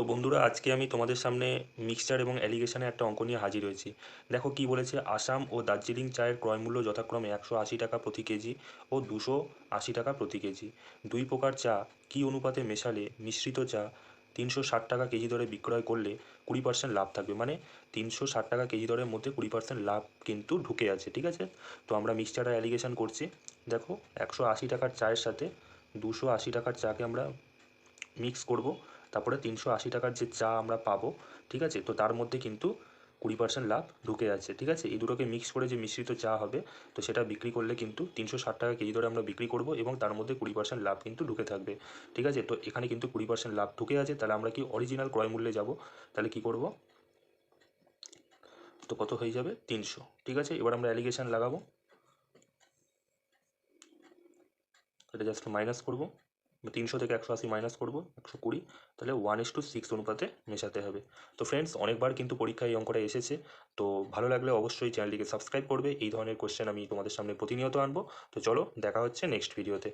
তো বন্ধুরা, আজকে আমি তোমাদের সামনে মিক্সচার এবং অ্যালিগেশনের একটা অঙ্ক নিয়ে হাজির হয়েছি। দেখো কি বলেছে, আসাম ও দার্জিলিং চায়ের ক্রয়মূল্য যথাক্রমে একশো আশি টাকা প্রতি কেজি ও দুশো আশি টাকা প্রতি কেজি। দুই প্রকার চা, কী অনুপাতে মেশালে মিশ্রিত চা তিনশো ষাট টাকা কেজি দরে বিক্রয় করলে কুড়ি পার্সেন্ট লাভ থাকবে? মানে তিনশো ষাট টাকা কেজি দরের মধ্যে কুড়ি পার্সেন্ট লাভ কিন্তু ঢুকে আছে, ঠিক আছে? তো আমরা মিক্সচার আর অ্যালিগেশন করছি। দেখো, একশো আশি টাকার চায়ের সাথে দুশো আশি টাকার চাকে আমরা মিক্স করব। তারপরে তিনশো আশি টাকার যে চা আমরা পাবো, ঠিক আছে? তো তার মধ্যে কিন্তু কুড়ি পার্সেন্ট লাভ ঢুকে যাচ্ছে, ঠিক আছে? এই দুটোকে মিক্স করে যে মিশ্রিত চা হবে, তো সেটা বিক্রি করলে কিন্তু তিনশো ষাট টাকা কেজি ধরে আমরা বিক্রি করব এবং তার মধ্যে কুড়ি পার্সেন্ট লাভ কিন্তু ঢুকে থাকবে, ঠিক আছে? তো এখানে কিন্তু কুড়ি পার্সেন্ট লাভ ঢুকে আছে, তাহলে আমরা কি অরিজিনাল ক্রয় মূল্যে যাব? তাহলে কি করব? তো কত হয়ে যাবে? তিনশো, ঠিক আছে? এবার আমরা অ্যালিগেশন লাগাবো। এটা জাস্ট মাইনাস করব। তিনশো থেকে একশো আশি মাইনাস করব, একশো কুড়ি, তাহলে ওয়ান ইস টু সিক্স অনুপাতে মেশাতে হবে। তো ফ্রেন্ডস অনেকবার কিন্তু পরীক্ষায় এই অঙ্কটা এসেছে, তো ভালো লাগলে অবশ্যই চ্যানেলটিকে সাবস্ক্রাইব করবে। এই ধরনের কোশ্চেন আমি তোমাদের সামনে প্রতিনিয়ত আনব। তো চলো, দেখা হচ্ছে নেক্সট ভিডিওতে